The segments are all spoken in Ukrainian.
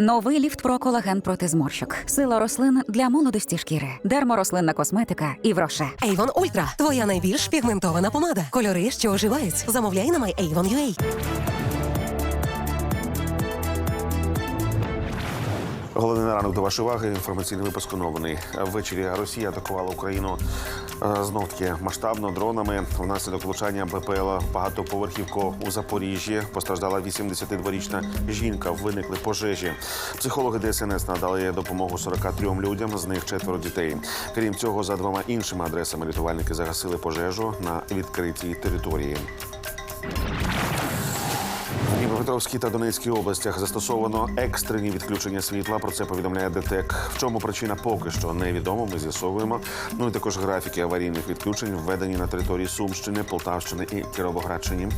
Новий ліфт про колаген проти зморщок. Сила рослин для молодості шкіри. Дерморослинна косметика і вроше. Avon Ultra – твоя найбільш пігментована помада. Кольори, що оживають. Замовляй на MyAvon.ua. Головний на ранок до вашої уваги. Інформаційний випуск оновлений. Ввечері Росія атакувала Україну знов таки масштабно дронами. Внаслідок влучання БПЛ багатоповерхівку у Запоріжжі постраждала 82-річна жінка. Виникли пожежі. Психологи ДСНС надали допомогу 43 людям, з них четверо дітей. Крім цього, за двома іншими адресами рятувальники загасили пожежу на відкритій території. Дніпропетровській та Донецькій областях застосовано екстрені відключення світла. Про це повідомляє ДТЕК. В чому причина поки що невідомо. Ми з'ясовуємо. Ну і також графіки аварійних відключень введені на території Сумщини, Полтавщини і Кіровоградщині.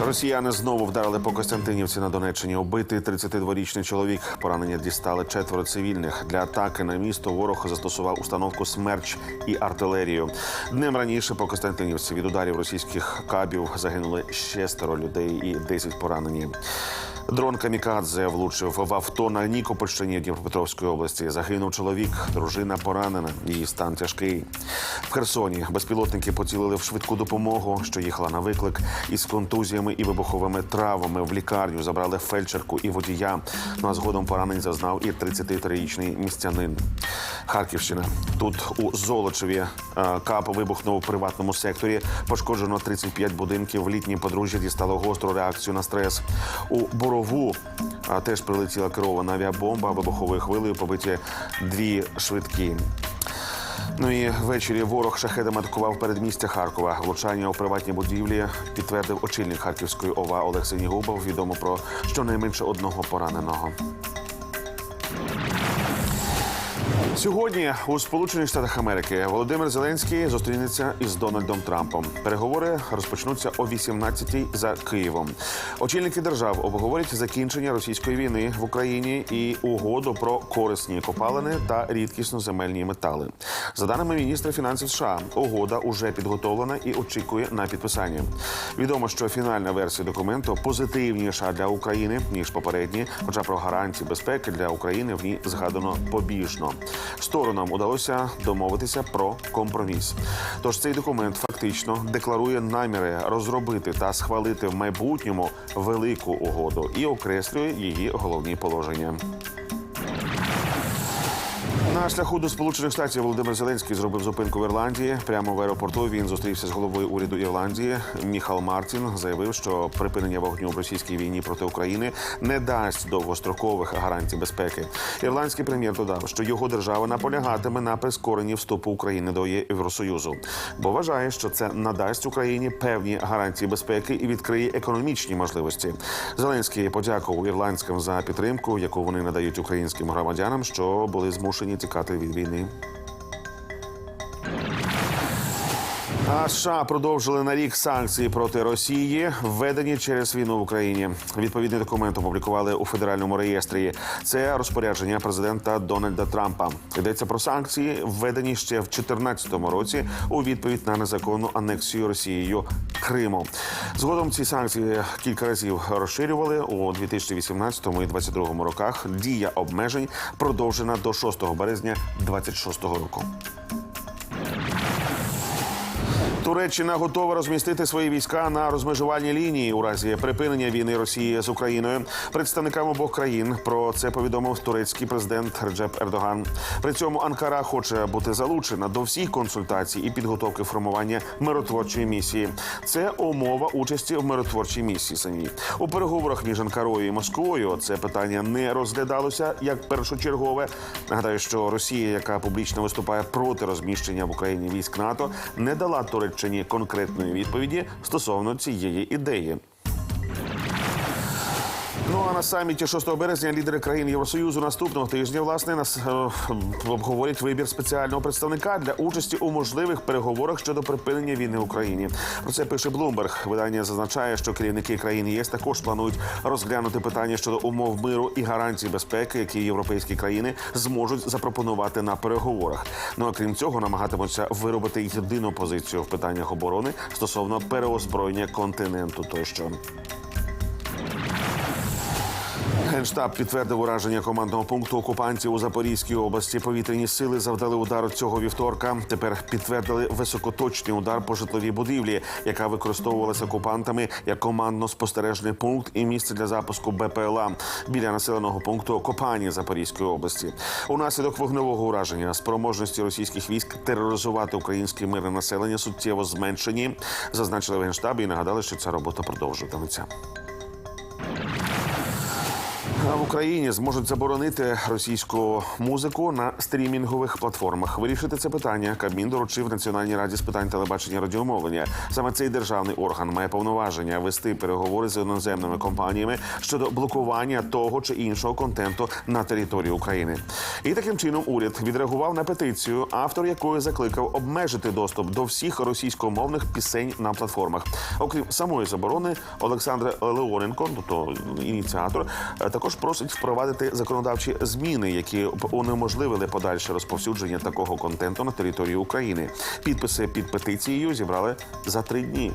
Росіяни знову вдарили по Костянтинівці на Донеччині. Убитий 32-річний чоловік. Поранення дістали четверо цивільних. Для атаки на місто ворог застосував установку смерч і артилерію. Днем раніше по Костянтинівці від ударів російських кабів загинули шестеро людей і 10 поранені. Дрон Камікадзе влучив в авто на Нікопольщині Дніпропетровської області. Загинув чоловік, дружина поранена. Її стан тяжкий. В Херсоні безпілотники поцілили в швидку допомогу, що їхала на виклик із контузіями і вибуховими травмами. В лікарню забрали фельдшерку і водія. Ну а згодом поранень зазнав і 33-річний містянин. Харківщина. Тут у Золочеві е, кап вибухнув у приватному секторі. Пошкоджено 35 будинків. Літнє подружжя дістало гостру реакцію на стрес. У Борову а, теж прилетіла керована авіабомба. Вибуховою хвилею побиті дві швидкі. Ну і ввечері ворог шахедами атакував передмістя Харкова. Влучання у приватній будівлі підтвердив очільник Харківської ОВА Олексій Нігубов. Відомо про щонайменше одного пораненого. Сьогодні у Сполучених Штатах Америки Володимир Зеленський зустрінеться із Дональдом Трампом. Переговори розпочнуться о 18-й за Києвом. Очільники держав обговорять закінчення російської війни в Україні і угоду про корисні копалини та рідкісно земельні метали. За даними міністра фінансів США, угода уже підготовлена і очікує на підписання. Відомо, що фінальна версія документу позитивніша для України ніж попередні, хоча про гарантії безпеки для України в ній згадано побіжно. Сторонам удалося домовитися про компроміс. Тож цей документ фактично декларує наміри розробити та схвалити в майбутньому велику угоду і окреслює її головні положення. На шляху до Сполучених Штатів Володимир Зеленський зробив зупинку в Ірландії. Прямо в аеропорту він зустрівся з головою уряду Ірландії. Міхал Мартін заявив, що припинення вогню в російській війні проти України не дасть довгострокових гарантій безпеки. Ірландський прем'єр додав, що його держава наполягатиме на прискоренні вступу України до Євросоюзу, бо вважає, що це надасть Україні певні гарантії безпеки і відкриє економічні можливості. Зеленський подякував ірландським за підтримку, яку вони надають українським громадянам, що були змушені тікати կատելի լինի А США продовжили на рік санкції проти Росії, введені через війну в Україні. Відповідний документ опублікували у федеральному реєстрі. Це розпорядження президента Дональда Трампа. Йдеться про санкції, введені ще в 2014 році у відповідь на незаконну анексію Росією Криму. Згодом ці санкції кілька разів розширювали у 2018 і 2022 роках. Дія обмежень продовжена до 6 березня 2026 року. Туреччина готова розмістити свої війська на розмежувальній лінії у разі припинення війни Росії з Україною. Представникам обох країн про це повідомив турецький президент Реджеп Ердоган. При цьому Анкара хоче бути залучена до всіх консультацій і підготовки формування миротворчої місії. Це умова участі в миротворчій місії. Самі у переговорах між Анкарою і Москвою це питання не розглядалося як першочергове. Нагадаю, що Росія, яка публічно виступає проти розміщення в Україні військ НАТО, не дала Туреччині конкретної відповіді стосовно цієї ідеї. Ну а на саміті 6 березня лідери країн Євросоюзу наступного тижня власне нас е, обговорять вибір спеціального представника для участі у можливих переговорах щодо припинення війни в Україні. Про це пише Блумберг. Видання зазначає, що керівники країн ЄС також планують розглянути питання щодо умов миру і гарантій безпеки, які європейські країни зможуть запропонувати на переговорах. Ну а крім цього, намагатимуться виробити єдину позицію в питаннях оборони стосовно переозброєння континенту. Тощо. Генштаб підтвердив ураження командного пункту окупантів у Запорізькій області. Повітряні сили завдали удару цього вівторка. Тепер підтвердили високоточний удар по житловій будівлі, яка використовувалася окупантами як командно-спостережний пункт і місце для запуску БПЛА біля населеного пункту Копані Запорізької області. Унаслідок вогневого ураження спроможності російських військ тероризувати українське мирне населення суттєво зменшені. Зазначили в генштабі і нагадали, що ця робота продовжуватиметься. Україні зможуть заборонити російську музику на стрімінгових платформах. Вирішити це питання Кабмін доручив Національній раді з питань телебачення радіомовлення. Саме цей державний орган має повноваження вести переговори з іноземними компаніями щодо блокування того чи іншого контенту на території України. І таким чином уряд відреагував на петицію, автор якої закликав обмежити доступ до всіх російськомовних пісень на платформах. Окрім самої заборони, Олександр Леоненко, тобто ініціатор, е, також просить впровадити законодавчі зміни, які унеможливили подальше розповсюдження такого контенту на території України. Підписи під петицією зібрали за три дні.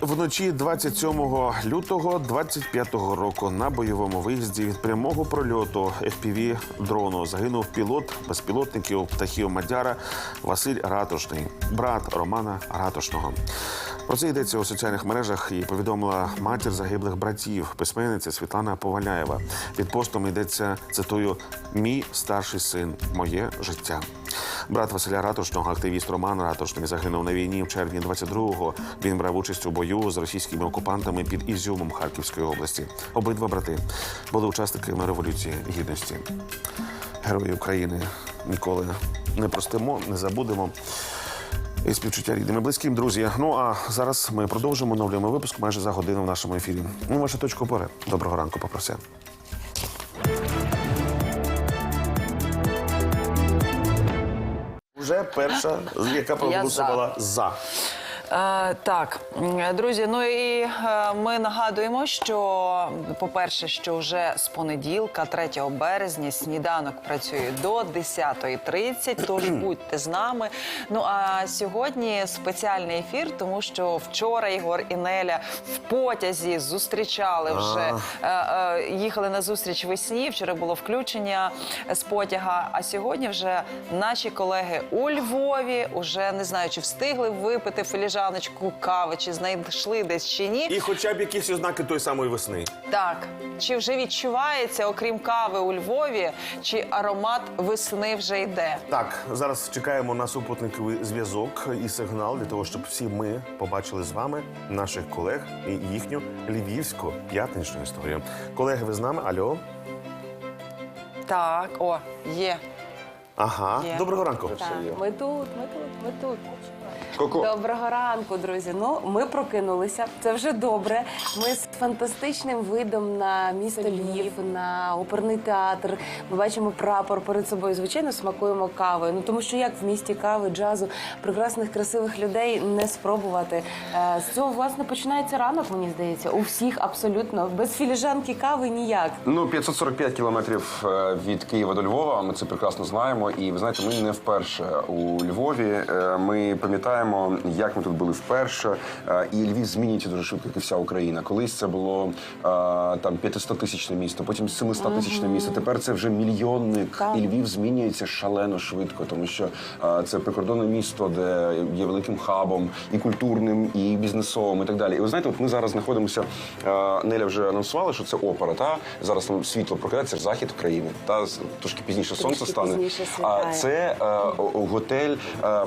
Вночі 27 лютого 25 року на бойовому виїзді від прямого прольоту fpv дрону загинув пілот безпілотників птахів Мадяра Василь Ратушний, брат Романа Ратушного. Про це йдеться у соціальних мережах і повідомила матір загиблих братів, письменниця Світлана Поваляєва. Під постом йдеться цитую Мій старший син, моє життя. Брат Василя Ратушного, активіст Роман Ратушний, загинув на війні в червні 22-го. Він брав участь у бою з російськими окупантами під Ізюмом Харківської області. Обидва брати були учасниками революції гідності. Герої України ніколи не простимо, не забудемо. І співчуття рідним і близьким, друзі. Ну а зараз ми продовжимо оновлюємо випуск майже за годину в нашому ефірі. Ну, ваша точка опори. Доброго ранку, попрося. Уже перша, яка проголосувала за. Так, друзі, ну і е, ми нагадуємо, що, по-перше, що вже з понеділка, 3 березня, сніданок працює до 10.30, тож будьте з нами. Ну а сьогодні спеціальний ефір, тому що вчора Ігор і Неля в потязі зустрічали вже, е, е, їхали на зустріч весні. Вчора було включення з потяга. А сьогодні вже наші колеги у Львові уже не знаю, чи встигли випити філіжаночку кави, чи знайшли десь чи ні. І хоча б якісь ознаки тої самої весни. Так, чи вже відчувається, окрім кави у Львові, чи аромат весни вже йде? Так, зараз чекаємо на супутниковий зв'язок і сигнал для того, щоб всі ми побачили з вами наших колег і їхню львівську п'ятничну історію. Колеги, ви з нами? Алло. Так, о, є. Ага, Є. доброго ранку. Так, ми тут, ми тут, ми тут. Ко-ко. Доброго ранку, друзі. Ну, ми прокинулися. Це вже добре. Ми з фантастичним видом на місто Львів, на оперний театр. Ми бачимо прапор перед собою. Звичайно, смакуємо кавою. Ну тому що як в місті кави, джазу, прекрасних, красивих людей не спробувати. Е, З цього власне починається ранок, мені здається. У всіх абсолютно без філіжанки кави ніяк. Ну, 545 кілометрів е, від Києва до Львова. Ми це прекрасно знаємо. І ви знаєте, ми не вперше у Львові. Е, Ми пам'ятаємо, як ми тут були вперше. Е, І Львів змінюється дуже швидко, як і вся Україна. Колись це було е, там 500 тисячне місто, потім 700 тисячне місто. Тепер це вже мільйонник. І Львів змінюється шалено швидко, тому що е, це прикордонне місто, де є великим хабом і культурним, і бізнесовим, і так далі. І ви знаєте, от ми зараз знаходимося. Неля вже анонсувала, що це опера. Та зараз там світло прокидається захід України. Та трошки пізніше сонце стане. а це готель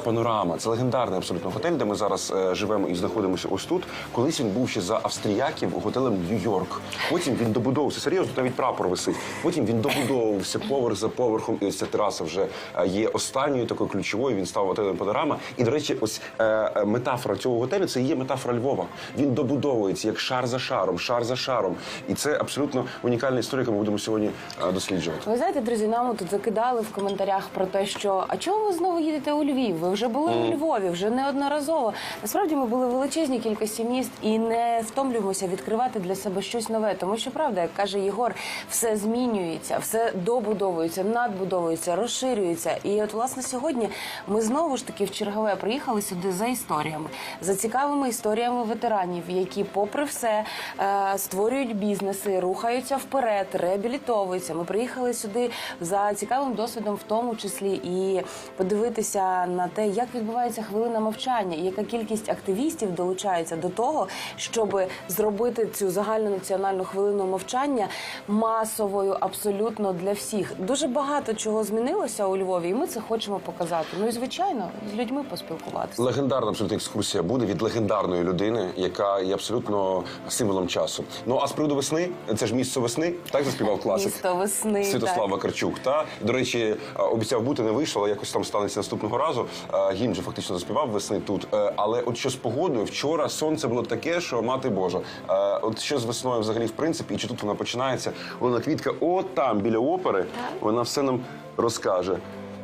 Панорама. Це легендарний абсолютно готель, де ми зараз е, живемо і знаходимося ось тут. Колись він був ще за австріяків готелем Нью-Йорк. Потім він добудовувався серйозно, тут навіть прапор висить. Потім він добудовувався поверх за поверхом, і ось ця тераса вже е, є останньою такою ключовою. Він став готелем Панорама. І до речі, ось е, е, метафора цього готелю це і є метафора Львова. Він добудовується як шар за шаром, шар за шаром. І це абсолютно унікальна історія, яку ми будемо сьогодні е, досліджувати. Ви знаєте, друзі, нам тут закидали в коментарях про те, що а чого ви знову їдете у Львів? Ви вже були у Львові, вже неодноразово. Насправді ми були в величезній кількості міст і не втомлюємося відкривати для себе щось нове. Тому що правда, як каже Єгор, все змінюється, все добудовується, надбудовується, розширюється. І от власне сьогодні ми знову ж таки в чергове приїхали сюди за історіями, за цікавими історіями ветеранів, які, попри все, е, створюють бізнеси, рухаються вперед, реабілітовуються. Ми приїхали сюди за цікавим досвідом, в тому числі і подивитися на те, як відбувається хвилина мовчання, і яка кількість активістів долучається до того, щоб зробити цю загальнонаціональну хвилину мовчання масовою абсолютно для всіх. Дуже багато чого змінилося у Львові, і ми це хочемо показати. Ну і звичайно, з людьми поспілкуватися. Легендарна абсолютно екскурсія буде від легендарної людини, яка є абсолютно символом часу. Ну а з приводу весни, це ж місце весни, так заспівав класик. Місто весни, Святослав. Вакарчук. Та до речі, обіцяв бути, не вийшло, але якось там станеться наступного разу. Гімн же фактично заспівав весни тут. Е, Але от що з погодою, вчора сонце було таке, що мати Божа. Е, От що з весною взагалі в принципі, і чи тут вона починається? Вона квітка, от там біля опери. Вона все нам розкаже.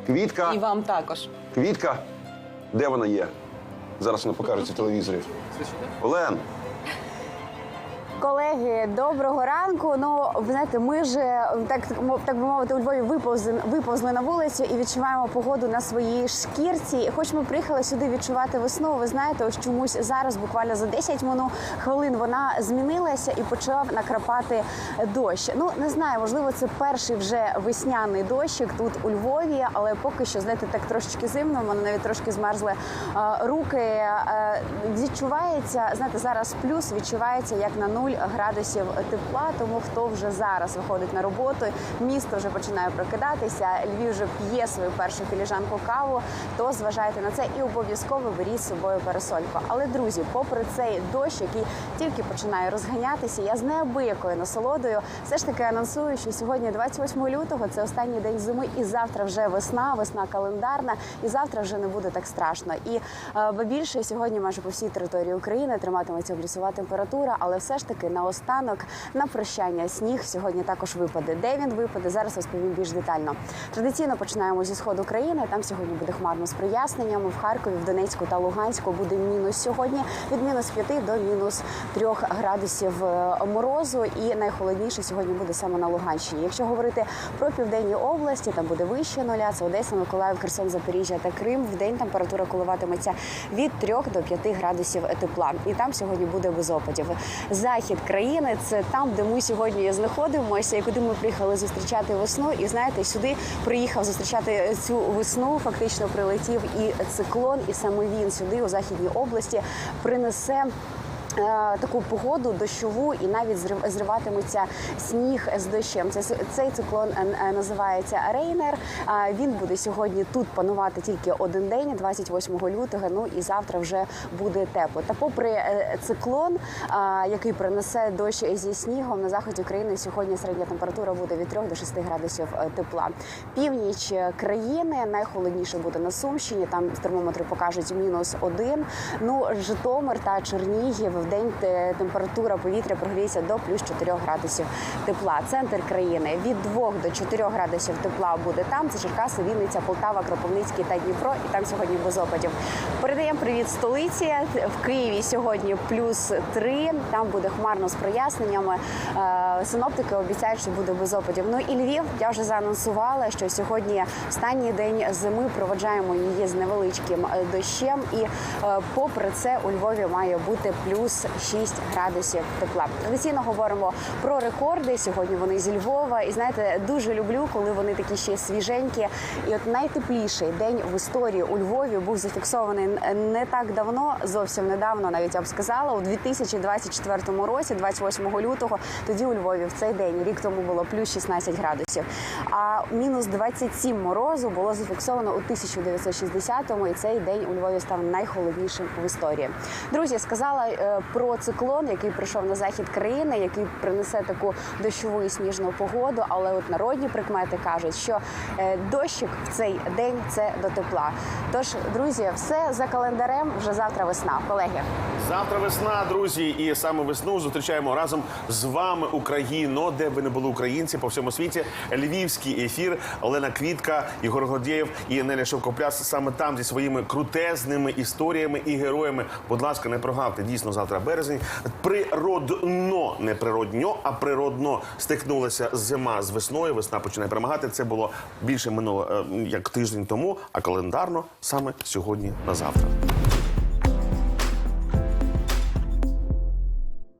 Квітка. І вам також. Квітка, де вона є? Зараз вона покажеться в телевізорі. Олен, Колеги, доброго ранку. Ну, ви знаєте, ми ж так, так би мовити, у Львові виповзли, виповзли на вулицю і відчуваємо погоду на своїй шкірці. Хоч ми приїхали сюди відчувати весну, ви знаєте, ось чомусь зараз, буквально за 10 мину- хвилин, вона змінилася і почав накрапати дощ. Ну не знаю, можливо, це перший вже весняний дощик тут у Львові, але поки що, знаєте, так трошечки зимно. мене навіть трошки змерзли руки. Відчувається, знаєте, зараз плюс відчувається як на 0 градусів тепла. Тому хто вже зараз виходить на роботу, місто вже починає прокидатися. Львів вже п'є свою першу філіжанку каву. То зважайте на це і обов'язково беріть з собою парасольку. Але друзі, попри цей дощ, який тільки починає розганятися, я з неабиякою насолодою все ж таки анонсую, що сьогодні, 28 лютого, це останній день зими, і завтра вже весна, весна календарна, і завтра вже не буде так страшно. І е, більше сьогодні майже по всій території України триматиметься плюсова температура, але все ж таки наостанок на прощання сніг сьогодні також випаде. Де він випаде? Зараз розповім більш детально. Традиційно починаємо зі сходу країни. Там сьогодні буде хмарно з проясненнями. В Харкові, в Донецьку та Луганську буде мінус сьогодні від мінус 5 до мінус 3 градусів е, морозу. І найхолодніше сьогодні буде саме на Луганщині. Якщо говорити про південні області, там буде вище нуля. Це Одеса, Миколаїв, Херсон, Запоріжжя та Крим. В день температура коливатиметься від 3 до 5 градусів тепла. І там сьогодні буде без опадів. Захід країни це там, де ми сьогодні знаходимося, і куди ми приїхали зустрічати весну. І знаєте, сюди приїхав зустрічати цю весну. Фактично прилетів і циклон, і саме він сюди, у західній області, принесе. Е, Таку погоду дощову і навіть зрив- зриватиметься сніг з дощем. Це цей циклон е, е, називається Рейнер. Він буде сьогодні тут панувати тільки один день, 28 лютого. Ну і завтра вже буде тепло. Та попри циклон, який принесе дощ зі снігом на заході України, сьогодні середня температура буде від 3 до 6 градусів тепла. Північ країни найхолодніше буде на Сумщині. Там термометри покажуть мінус один. Ну Житомир та Чернігів в день температура повітря прогріється до плюс 4 градусів тепла. Центр країни від 2 до 4 градусів тепла буде там. Це Черкаси, Вінниця, Полтава, Кропивницький та Дніпро. І там сьогодні без опадів. Передаємо привіт столиці. В Києві сьогодні плюс 3. Там буде хмарно з проясненнями. Е, Синоптики обіцяють, що буде без опадів. Ну і Львів я вже заанонсувала, що сьогодні останній день зими проведжаємо її з невеличким е, дощем. І е, попри це у Львові має бути плюс 6 градусів тепла. Традиційно говоримо про рекорди. Сьогодні вони зі Львова. І знаєте, дуже люблю, коли вони такі ще свіженькі. І от найтепліший день в історії у Львові був зафіксований не так давно, зовсім недавно, навіть я б сказала, у 2024 році, 28 лютого. Тоді у Львові в цей день рік тому було плюс 16 градусів. А мінус 27 морозу було зафіксовано у 1960-му, і цей день у Львові став найхолоднішим в історії. Друзі, сказала е, про циклон, який прийшов на захід країни, який принесе таку дощову і сніжну погоду. Але от народні прикмети кажуть, що е, дощик в цей день це до тепла. Тож, друзі, все за календарем. Вже завтра весна. Колеги. Завтра весна, друзі, і саме весну зустрічаємо разом з вами Україно, де б ви не були українці по всьому світі. Львівський ефір Олена Квітка, Ігор Гордєєв і Неля Шовкопляс саме там зі своїми крутезними історіями і героями. Будь ласка, не прогавте. Дійсно, завтра березень. Природно, не природньо, а природно стикнулася зима з весною. Весна починає перемагати. Це було більше минуло е, як тиждень тому, а календарно саме сьогодні на завтра.